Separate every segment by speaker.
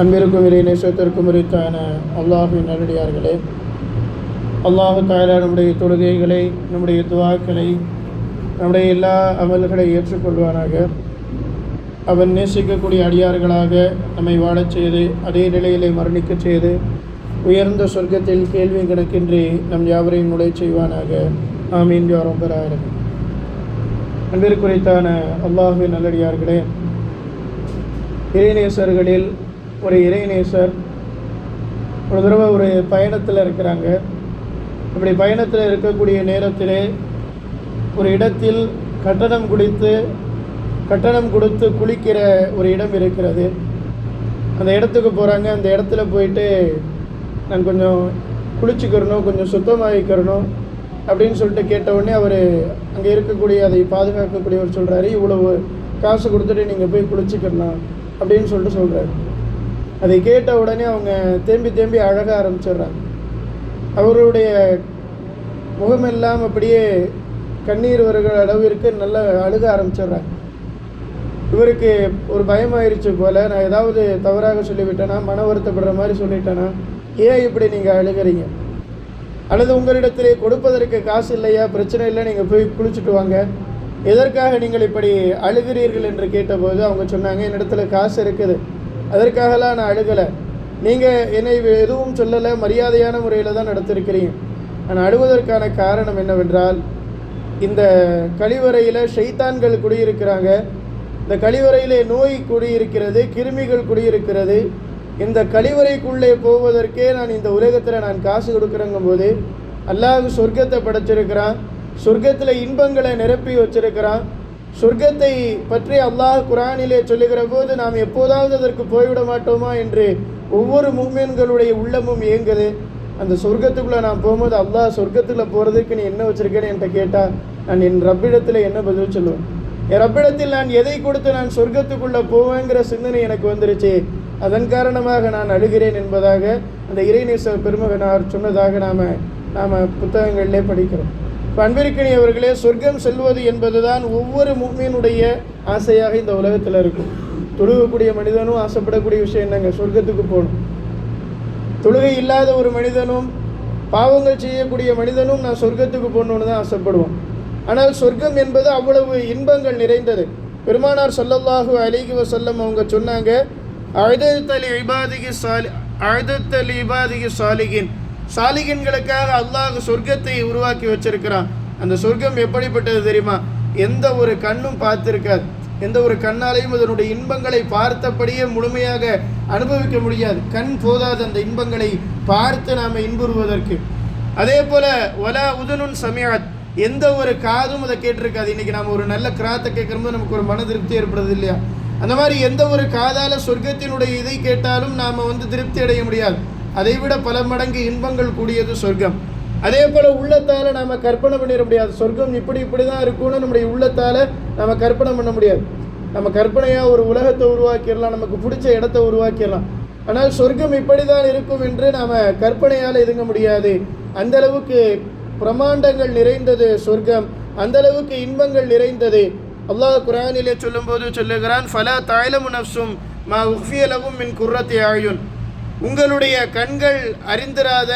Speaker 1: அன்பிற்கும் இறை நேசத்திற்கும் இறைத்தான அல்லாஹின் நல்லடியார்களே. அல்லாஹு தாயலா நம்முடைய தொழுகைகளை நம்முடைய துவாக்களை நம்முடைய எல்லா அமல்களை ஏற்றுக்கொள்வானாக. அவன் நேசிக்கக்கூடிய அடியார்களாக நம்மை வாழச் செய்து அதே நிலையிலே மரணிக்கச் செய்து உயர்ந்த சொர்க்கத்தில் கேள்வி கணக்கின்றி நம் யாவரையும் நுழை செய்வானாக. ஆமீன் யாரும் பெறாயிரம் அன்பிற்குரைத்தான அல்லாஹின் நல்லடியார்களே இறைநேசர்களில் ஒரு இறைநேசர் ஒரு தடவை ஒரு பயணத்தில் இருக்கிறாங்க. இப்படி பயணத்தில் இருக்கக்கூடிய நேரத்திலே ஒரு இடத்தில் கட்டணம் குடித்து கட்டணம் கொடுத்து குளிக்கிற ஒரு இடம் இருக்கிறது. அந்த இடத்துக்கு போகிறாங்க அந்த இடத்துல போயிட்டு நான் கொஞ்சம் குளிச்சுக்கிறணும் கொஞ்சம் சுத்தமாகிக்கிறணும் அப்படின்னு சொல்லிட்டு கேட்டவுடனே அவர் அங்கே இருக்கக்கூடிய அதை பாதுகாக்கக்கூடியவர் சொல்கிறாரு இவ்வளவு காசு கொடுத்துட்டு நீங்கள் போய் குளிச்சுக்கிறலாம் அப்படின்னு சொல்லிட்டு சொல்கிறாரு அதை கேட்ட உடனே அவங்க தேம்பி தேம்பி அழக ஆரம்பிச்சிடுறாங்க. அவருடைய முகமெல்லாம் அப்படியே கண்ணீர் வருகிற அளவிற்கு நல்லா அழுக ஆரம்பிச்சிடுறாங்க. இவருக்கு ஒரு பயமாயிருச்சு போல் நான் ஏதாவது தவறாக சொல்லிவிட்டேனா மன வருத்தப்படுற மாதிரி சொல்லிட்டேனா ஏன் இப்படி நீங்கள் அழுகிறீங்க? அல்லது உங்களிடத்திலே கொடுப்பதற்கு காசு இல்லையா பிரச்சனை இல்லை நீங்கள் போய் குளிச்சுட்டு வாங்க. எதற்காக நீங்கள் இப்படி அழுகிறீர்கள் என்று கேட்டபோது அவங்க சொன்னாங்க என்னிடத்துல காசு இருக்குது. அதற்காகலாம் நான் அழுகலை. நீங்கள் என்னை எதுவும் சொல்லலை மரியாதையான முறையில் தான் நடத்திருக்கிறீங்க. நான் அழுவதற்கான காரணம் என்னவென்றால் இந்த கழிவறையில் ஷைத்தான்கள் குடியிருக்கிறாங்க. இந்த கழிவறையிலே நோய் குடியிருக்கிறது கிருமிகள் குடியிருக்கிறது. இந்த கழிவறைக்குள்ளே போவதற்கே நான் இந்த உலகத்தில் நான் காசு கொடுக்குறங்கும் போது அல்லாஹ் சொர்க்கத்தை படைச்சிருக்கிறான். சொர்க்கத்தில் இன்பங்களை நிரப்பி வச்சிருக்கிறான். சொர்க்கத்தை பற்றி அல்லாஹ் குரானிலே சொல்லுகிற போது நாம் எப்போதாவது அதற்கு போய்விட மாட்டோமா என்று ஒவ்வொரு மூமென்களுடைய உள்ளமும் இயங்குது அந்த சொர்க்கத்துக்குள்ளே நான் போகும்போது அல்லாஹ் சொர்க்கத்தில் போகிறதுக்கு நீ என்ன வச்சுருக்கேன்னு என்கிட்ட கேட்டால் நான் என் ரப்பிடத்தில் என்ன பதில் சொல்லுவேன்? என் ரப்பிடத்தில் நான் எதை கொடுத்து நான் சொர்க்கத்துக்குள்ளே போவேங்கிற சிந்தனை எனக்கு வந்துருச்சு. அதன் காரணமாக நான் அழுகிறேன் என்பதாக அந்த இறைநேச பெருமகனார் சொன்னதாக நாம் நாம் புத்தகங்களிலே படிக்கிறோம். அன்பிற்கினி அவர்களே சொர்க்கம் செல்வது என்பதுதான் ஒவ்வொரு முக்மீனுடைய ஆசையாக இந்த உலகத்தில் இருக்கும். தொழுகக்கூடிய மனிதனும் ஆசைப்படக்கூடிய விஷயம் என்னங்க? சொர்க்கத்துக்கு போகணும். தொழுகை இல்லாத ஒரு மனிதனும் பாவங்கள் செய்யக்கூடிய மனிதனும் நான் சொர்க்கத்துக்கு போகணுன்னு தான் ஆசைப்படுவோம். ஆனால் சொர்க்கம் என்பது அவ்வளவு இன்பங்கள் நிறைந்தது. பெருமானார் சொல்லல்லாஹு அலிகி வசல்லம் அவங்க சொன்னாங்க அழுதத்தலி இபாதிகி சாலி அழுதத்தலி இபாதிகி சாலிகின் சாலிகன்களுக்காக அல்லாஹ் சொர்க்கத்தை உருவாக்கி வச்சிருக்கிறான். அந்த சொர்க்கம் எப்படிப்பட்டது தெரியுமா? எந்த ஒரு கண்ணும் பார்த்திருக்காது. எந்த ஒரு கண்ணாலையும் அதனுடைய இன்பங்களை பார்த்தபடியே முழுமையாக அனுபவிக்க முடியாது. கண் போதாது அந்த இன்பங்களை பார்த்து நாம் இன்புறுவதற்கு. அதே போல ஒலா உதனுன் சமயாத் எந்த ஒரு காதும் அதை கேட்டிருக்காது. இன்றைக்கி நம்ம ஒரு நல்ல கிராத்தை கேட்கும்போது நமக்கு ஒரு மன திருப்தி ஏற்படுறது இல்லையா? அந்த மாதிரி எந்த ஒரு காதால் சொர்க்கத்தினுடைய இதை கேட்டாலும் நாம் வந்து திருப்தி அடைய முடியாது. அதை விட பல மடங்கு இன்பங்கள் கூடியது சொர்க்கம். அதே போல் உள்ளத்தால் நாம் கற்பனை பண்ணிட முடியாது. சொர்க்கம் இப்படி இப்படி தான் இருக்கும்னு நம்முடைய உள்ளத்தால் நம்ம கற்பனை பண்ண முடியாது. நம்ம கற்பனையாக ஒரு உலகத்தை உருவாக்கிடலாம். நமக்கு பிடிச்ச இடத்த உருவாக்கிடலாம். ஆனால் சொர்க்கம் இப்படி தான் இருக்கும் என்று நாம் கற்பனையால் இதுங்க முடியாது. அந்த அளவுக்கு பிரமாண்டங்கள் நிறைந்தது சொர்க்கம். அந்த அளவுக்கு இன்பங்கள் நிறைந்தது. அல்லாஹ் குரானிலே சொல்லும்போது சொல்லுகிறான் ஃபலா தாய்லமு நப்சும் மா உஃபியலவும் மின் குர்ரத்தி ஆயுன் உங்களுடைய கண்கள் அறிந்திராத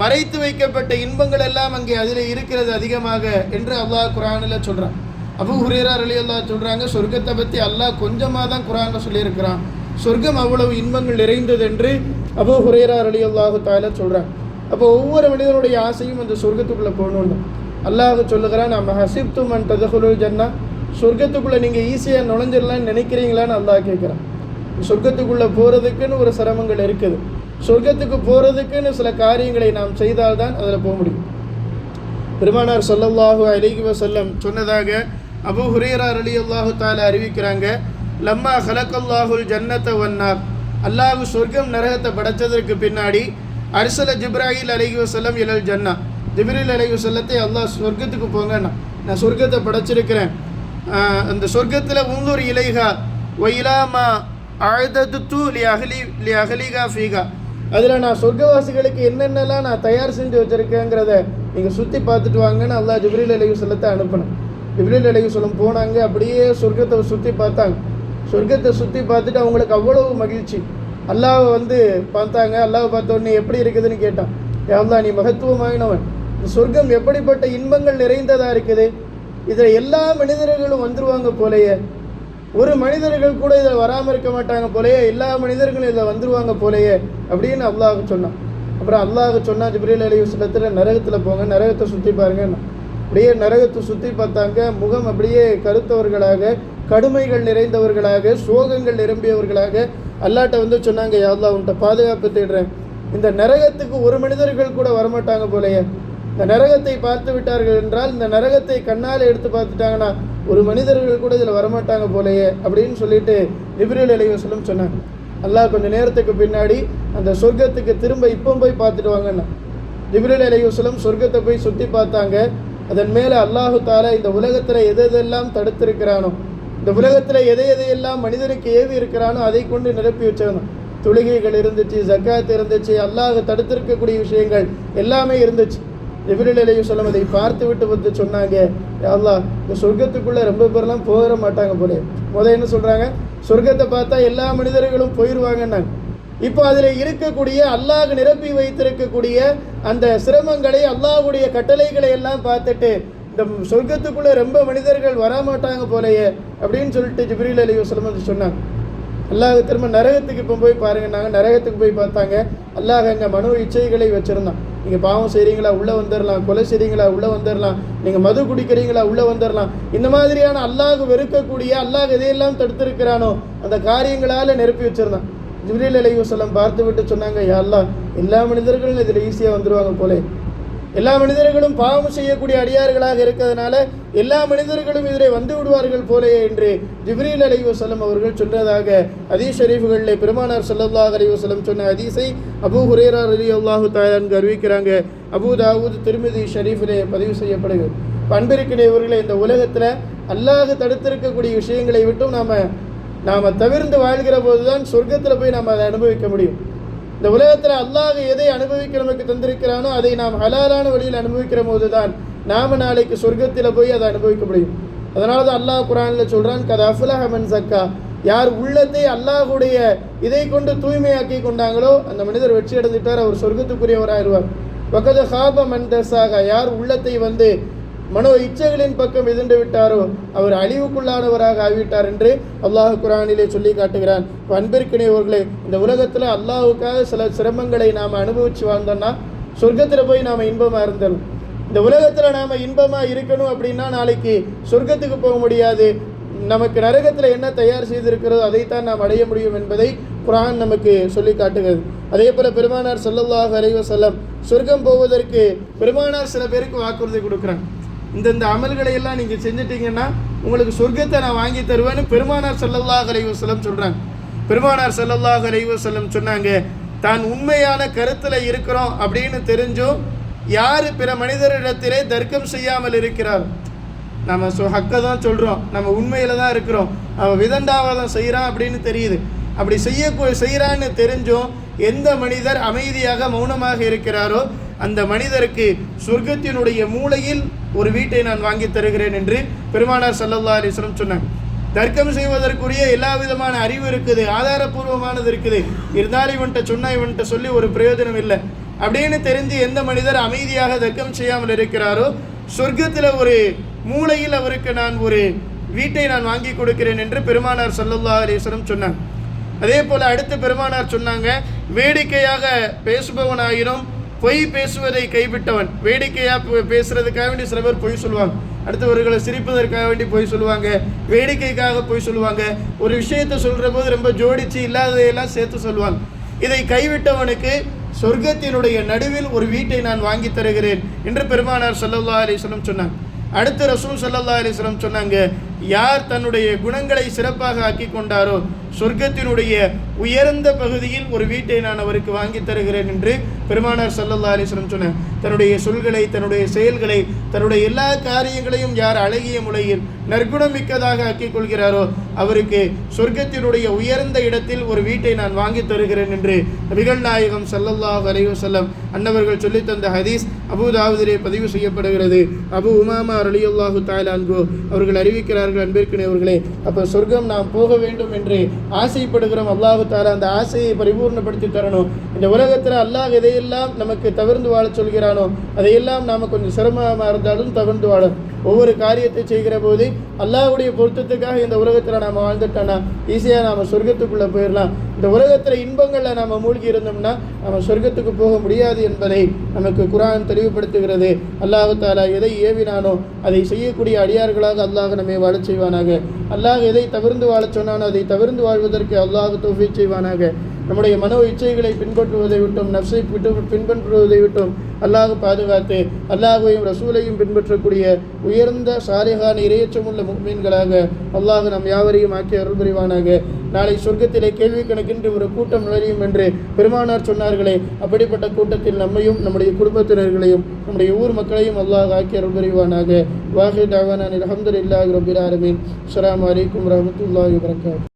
Speaker 1: மறைத்து வைக்கப்பட்ட இன்பங்கள் எல்லாம் அங்கே அதில் இருக்கிறது அதிகமாக என்று அல்லாஹ் குரானில் சொல்கிறான் அபு ஹுரேரா அலி அல்லா சொல்கிறாங்க சொர்க்கத்தை பற்றி அல்லாஹ் கொஞ்சமாக தான் குரானில் சொல்லியிருக்கிறான். சொர்க்கம் அவ்வளவு இன்பங்கள் நிறைந்தது என்று அபு ஹுரேரா அலி அல்லாஹு தால சொல்கிறான் அப்போ ஒவ்வொரு மனிதனுடைய ஆசையும் அந்த சொர்க்கத்துக்குள்ளே போகணுன்னு அல்லாஹ் சொல்லுகிறான் நம்ம ஹசிப்து மன் ததகுலுல் ஜன்னா. சொர்க்கத்துக்குள்ளே நீங்கள் ஈஸியாக நுழைஞ்சிடலான்னு நினைக்கிறீங்களான்னு அல்லாஹ் கேட்குறான். சொர்க்கத்துக்குள்ளே போகிறதுக்குன்னு ஒரு சிரமங்கள் இருக்குது. சொர்க்கத்துக்கு போகிறதுக்குன்னு சில காரியங்களை நாம் செய்தால்தான் அதில் போக முடியும். பெருமானார் சொல்லல்லாஹு அலிகி வசல்லம் சொன்னதாக அபு ஹுரேரா அலி அல்லாஹு தால அறிவிக்கிறாங்க லம்மா ஹலக்கல்லாஹுல் ஜன்னத்தை வன்னார் அல்லாஹு சொர்க்கம் நரகத்தை படைச்சதற்கு பின்னாடி அரிசல ஜிப்ராஹில் அலிகி வசல்லம் இலல் ஜன்னா. ஜிப்ரில் அலிகி வசல்லத்தை அல்லாஹ் சொர்க்கத்துக்கு போங்கண்ணா. நான் சொர்க்கத்தை படைச்சிருக்கிறேன். அந்த சொர்க்கத்தில் உந்தூர் இலைகா ஒயிலாமா அழுதத்து லி அகலி லி அகலிகா ஃபீகா. அதில் நான் சொர்க்கவாசிகளுக்கு என்னென்னலாம் நான் தயார் செஞ்சு வச்சுருக்கேங்கிறத நீங்கள் சுற்றி பார்த்துட்டு வாங்கன்னு அல்லா ஜிப்ரீல் அலைவு செல்லத்தை அனுப்பணும். ஜிப்ரீல் அலைவு சொல்லம் போனாங்க அப்படியே சொர்க்கத்தை சுற்றி பார்த்தாங்க. சொர்க்கத்தை சுற்றி பார்த்துட்டு அவங்களுக்கு அவ்வளவு மகிழ்ச்சி. அல்லாஹ் வந்து பார்த்தாங்க அல்லாஹ் பார்த்த உடனே எப்படி இருக்குதுன்னு கேட்டான். ஏன்னா நீ மகத்துவமாயினவன் இந்த சொர்க்கம் எப்படிப்பட்ட இன்பங்கள் நிறைந்ததாக இருக்குது? இதில் எல்லா மனிதர்களும் வந்துருவாங்க போலையே ஒரு மனிதர்கள் கூட இதில் வராமல் இருக்க மாட்டாங்க போலயே எல்லா மனிதர்களும் இதில் வந்துருவாங்க போலயே அப்படின்னு அல்லாஹ் சொன்னான். அப்புறம் அல்லாஹ் சொன்னா ஜிப்ரீல் அலி வசலத்தில் நரகத்தில் போங்க நரகத்தை சுற்றி பாருங்க அப்படியே நரகத்தை சுற்றி பார்த்தாங்க முகம் அப்படியே கருத்தவர்களாக கடுமைகள் நிறைந்தவர்களாக சோகங்கள் நிரம்பியவர்களாக அல்லாட்ட வந்து சொன்னாங்க யாவ்லா உன்ட்ட பாதுகாப்பு தேடுறேன். இந்த நரகத்துக்கு ஒரு மனிதர்கள் கூட வரமாட்டாங்க போலயே இந்த நரகத்தை பார்த்து விட்டார்கள் என்றால் இந்த நரகத்தை கண்ணால் எடுத்து பார்த்துட்டாங்கன்னா ஒரு மனிதர்கள் கூட இதில் வரமாட்டாங்க போலயே அப்படின்னு சொல்லிட்டு ஜிப்ரீல் அலி சொல்லும் சொன்னாங்க. அல்லாஹ் கொஞ்சம் நேரத்துக்கு பின்னாடி அந்த சொர்க்கத்துக்கு திரும்ப இப்போ போய் பார்த்துட்டு வாங்கண்ணா ஜிப்ரீல் சொர்க்கத்தை போய் சுற்றி பார்த்தாங்க. அதன் மேலே அல்லாஹு தாலா இந்த உலகத்தில் எது எதெல்லாம் தடுத்திருக்கிறானோ இந்த உலகத்தில் எதை எதையெல்லாம் மனிதனுக்கு ஏவி இருக்கிறானோ அதை கொண்டு நிரப்பி வச்சிருந்தோம் தொழுகைகள் இருந்துச்சு ஜக்காத் இருந்துச்சு அல்லாஹ் தடுத்திருக்கக்கூடிய விஷயங்கள் எல்லாமே இருந்துச்சு. ஜிப்ரீல் அலைஹி சொல்லம் அதை பார்த்து விட்டு வந்து சொன்னாங்க. அல்லா அல்லாஹ் இந்த சொர்க்கத்துக்குள்ளே ரொம்ப பேர்லாம் போக மாட்டாங்க போல. முத என்ன சொல்கிறாங்க சொர்க்கத்தை பார்த்தா எல்லா மனிதர்களும் போயிடுவாங்கன்னாங்க இப்போ அதில் இருக்கக்கூடிய அல்லாஹ் நிரப்பி வைத்திருக்கக்கூடிய அந்த சிரமங்களை அல்லாஹ்வுடைய கட்டளைகளை எல்லாம் பார்த்துட்டு இந்த சொர்க்கத்துக்குள்ளே ரொம்ப மனிதர்கள் வரமாட்டாங்க போலையே அப்படின்னு சொல்லிட்டு ஜிப்ரீல் அலி வசலம் வந்து சொன்னாங்க. அல்லாஹ் திரும்ப நரகத்துக்கு இப்போ போய் பாருங்க. நாங்கள் நரகத்துக்கு போய் பார்த்தாங்க. அல்லாஹ் அங்கே மனோ இச்சைகளை வச்சுருந்தான். நீங்கள் பாவம் செய்கிறீங்களா உள்ளே வந்துடலாம் கொலை செய்கிறீங்களா உள்ளே வந்துடலாம் நீங்கள் மது குடிக்கிறீங்களா உள்ளே வந்துடலாம் இந்த மாதிரியான அல்லாஹ் வெறுக்கக்கூடிய அல்லாஹ் எதையெல்லாம் தடுத்திருக்கிறானோ அந்த காரியங்களால் நிரப்பி வச்சிருந்தான். ஜிப்ரீல் அலைவசலம் பார்த்து விட்டு சொன்னாங்க யாரெல்லாம் எல்லா மனிதர்களும் இதில் ஈஸியாக வந்துடுவாங்க போலே. எல்லா மனிதர்களும் பாவம் செய்யக்கூடிய அடியார்களாக இருக்கிறதுனால எல்லா மனிதர்களும் இதில் வந்து விடுவார்கள் போலே என்று ஜிப்ரீல் அலி அவர்கள் சொன்னதாக அதீஸ் ஷரீஃப்களில் பெருமானார் ஸல்லல்லாஹு அலைஹி வஸல்லம் சொன்ன அதீசை அபூ ஹுரேரா அலி அல்லாஹு தாயான்கு அறிவிக்கிறாங்க. அபூ தாவூத் திருமதி ஷரீஃபிலே பதிவு செய்யப்படுகிறது. பண்பிருக்கிற இவர்களை இந்த உலகத்தில் அல்லாஹ் தடுத்திருக்கக்கூடிய விஷயங்களை விட்டும் நாம் நாம் தவிர்ந்து வாழ்கிற போது தான் சொர்க்கத்தில் போய் நாம் அதை அனுபவிக்க முடியும். இந்த உலகத்தில் அல்லாஹ் எதை அனுபவிக்க நமக்கு தந்திருக்கிறானோ அதை நாம் ஹலாலான வழியில் அனுபவிக்கிற போது தான் நாம நாளைக்கு சொர்க்கத்தில் போய் அதை அனுபவிக்க முடியும். அதனால தான் அல்லாஹ் குரானில் சொல்கிறான் கத அஃபுலஹ மன் சக்கா. யார் உள்ளத்தை அல்லாஹுடைய இதை கொண்டு தூய்மையாக்கி கொண்டாங்களோ அந்த மனிதர் வெற்றி அடைந்துட்டார் அவர் சொர்க்கத்துக்குரியவராயிருவார் பக்கத்து ஹாப மன் தசாக. யார் உள்ளத்தை வந்து மனோ இச்சைகளின் பக்கம் எதிர்ந்து விட்டாரோ அவர் அழிவுக்குள்ளானவராக ஆகிவிட்டார் என்று அல்லாஹ் குரானிலே சொல்லி காட்டுகிறான். இப்ப அன்பிற்கினையவர்களே இந்த உலகத்தில் அல்லாஹுக்காக சில சிரமங்களை நாம் அனுபவிச்சு வாழ்ந்தோம்னா சொர்க்கத்தில் போய் நாம் இன்பமாக இருந்தோம் இந்த உலகத்தில் நாம் இன்பமாக இருக்கணும் அப்படின்னா நாளைக்கு சொர்க்கத்துக்கு போக முடியாது. நமக்கு நரகத்தில் என்ன தயார் செய்திருக்கிறதோ அதைத்தான் நாம் அடைய முடியும் என்பதை குரான் நமக்கு சொல்லி காட்டுகிறது. அதே போல் பெருமானார் ஸல்லல்லாஹு அலைஹி செல்லம் சொர்க்கம் போவதற்கு பெருமானார் சில பேருக்கு வாக்குறுதி கொடுக்குறாங்க இந்தந்த அமல்களை எல்லாம் நீங்கள் செஞ்சிட்டீங்கன்னா உங்களுக்கு சொர்க்கத்தை நான் வாங்கி தருவேன்னு பெருமானார் ஸல்லல்லாஹு அலைவசலம் சொல்கிறாங்க பெருமானார் ஸல்லல்லாஹு அலைவசலம் சொன்னாங்க தான் உண்மையான கருத்தில் இருக்கிறோம் அப்படின்னு தெரிஞ்சும் யார் பிற மனிதரிடத்திலே தர்க்கம் செய்யாமல் இருக்கிறார்? நம்ம சொ ஹக்கை தான் சொல்கிறோம் நம்ம உண்மையில் தான் இருக்கிறோம். அவன் விதண்டாவாதம் செய்கிறான் அப்படின்னு தெரியுது. அப்படி செய்ய செய்கிறான்னு தெரிஞ்சும் எந்த மனிதர் அமைதியாக மௌனமாக இருக்கிறாரோ அந்த மனிதருக்கு சொர்க்கத்தினுடைய மூளையில் ஒரு வீட்டை நான் வாங்கி தருகிறேன் என்று பெருமானார் சல்லல்லா அலிஸ்லம் சொன்னாங்க தர்க்கம் செய்வதற்குரிய எல்லா விதமான அறிவு இருக்குது ஆதாரபூர்வமானது இருக்குது. இருந்தாலும் இவன்கிட்ட சொன்னா இவன்கிட்ட சொல்லி ஒரு பிரயோஜனம் இல்லை. அப்படின்னு தெரிஞ்சு எந்த மனிதர் அமைதியாக தர்க்கம் செய்யாமல் இருக்கிறாரோ சொர்க்கத்தில் ஒரு மூலையில் அவருக்கு நான் ஒரு வீட்டை நான் வாங்கி கொடுக்கிறேன் என்று பெருமானார் சல்லல்லா அலிஸ்லம் சொன்னாங்க அதே போல் அடுத்து பெருமானார் சொன்னாங்க வேடிக்கையாக பேசுபவனாயினும் பொய் பேசுவதை கைவிட்டவன். வேடிக்கையாக பேசுறதுக்காக வேண்டி சில பேர் பொய் சொல்லுவாங்க. அடுத்தவர்களை சிரிப்பதற்காக வேண்டி பொய் சொல்லுவாங்க. வேடிக்கைக்காக பொய் சொல்லுவாங்க. ஒரு விஷயத்தை சொல்கிற போது ரொம்ப ஜோடிச்சு இல்லாததையெல்லாம் சேர்த்து சொல்லுவாங்க. இதை கைவிட்டவனுக்கு சொர்க்கத்தினுடைய நடுவில் ஒரு வீட்டை நான் வாங்கி தருகிறேன் என்று பெருமானார் சல்லல்லா அலிஸ்லம் சொன்னாங்க. அடுத்து ரசூல் சல்லல்லா அலிஸ்லம் சொன்னாங்க யார் தன்னுடைய குணங்களை சிறப்பாக ஆக்கி கொண்டாரோ சொர்க்கத்தினுடைய உயர்ந்த பகுதியில் ஒரு வீட்டை நான் அவருக்கு வாங்கி தருகிறேன் என்று பெருமானார் சல்லல்லா அலைஹி சொன்னார். தன்னுடைய சொல்களை தன்னுடைய செயல்களை தன்னுடைய எல்லா காரியங்களையும் யார் அழகிய முறையில் நற்குணம் மிக்கதாக ஆக்கிக் கொள்கிறாரோ அவருக்கு சொர்க்கத்தினுடைய உயர்ந்த இடத்தில் ஒரு வீட்டை நான் வாங்கி தருகிறேன் என்று நபிகள் நாயகம் ஸல்லல்லாஹு அலைஹி அன்னவர்கள் சொல்லித்தந்த ஹதீஸ் ஹதீஸ் அபூதாவுதிலே பதிவு செய்யப்படுகிறது. அபு உமாமா அலியுல்லாஹு தஆலா அவர்கள் அறிவிக்கிறார்கள் அன்பிற்கினவர்களே அப்போ சொர்க்கம் நாம் போக வேண்டும் என்று ஆசைப்படுகிறோம். அல்லாஹு தாலா அந்த ஆசையை பரிபூர்ணப்படுத்தி தரணும். இந்த உலகத்தில் அல்லாஹ் எதையெல்லாம் நமக்கு தவிர்ந்து வாழ சொல்கிறானோ அதையெல்லாம் நாம் கொஞ்சம் சிரமமாக இருந்தாலும் தவிர்ந்து வாழும் ஒவ்வொரு காரியத்தை செய்கிற போது அல்லாஹ்வுடைய பொருத்தத்துக்காக இந்த உலகத்தில் நாம் வாழ்ந்துட்டோன்னா ஈஸியாக நாம் சொர்க்கத்துக்குள்ளே போயிடலாம் இந்த உலகத்தில் இன்பங்களில் நம்ம மூழ்கி இருந்தோம்னா நம்ம சொர்க்கத்துக்கு போக முடியாது என்பதை நமக்கு குரான் தெளிவுபடுத்துகிறது. அல்லாஹு தாலா எதை ஏவினானோ அதை செய்யக்கூடிய அடியார்களாக அல்லாஹ் நம்மை வாழச் செய்வானாக. அல்லாஹ் எதை தவிர்ந்து வாழச் சொன்னானோ அதை தவிர்ந்து வாழ்வதற்கு அல்லாஹ் தோஃபி செய்வானாக. நம்முடைய மனோ இச்சைகளை பின்பற்றுவதை விட்டும் நப்சை விட்டு பின்பற்றுவதை விட்டும் அல்லாஹ் பாதுகாத்து அல்லாஹையும் ரசூலையும் பின்பற்றக்கூடிய உயர்ந்த சாரிகான இரையச்சமுள்ள முக்மீன்களாக அல்லாஹ் நம் யாவரையும் ஆக்கி அருள் புரிவானாக நாளை சொர்க்கத்திலே கேள்வி கணக்கின்றி ஒரு கூட்டம் நுழையும் என்று பெருமானார் சொன்னார்களே. அப்படிப்பட்ட கூட்டத்தில் நம்மையும் நம்முடைய குடும்பத்தினர்களையும் நம்முடைய ஊர் மக்களையும் அல்லாஹ் ஆக்கி அருள் புரிவானாக. வாஹித் அஹமது இல்லாஹ் ரபில் ஆலமீன். அஸ்லாம் வலைக்கம் வரமத்துல்லாஹ் வரகாத்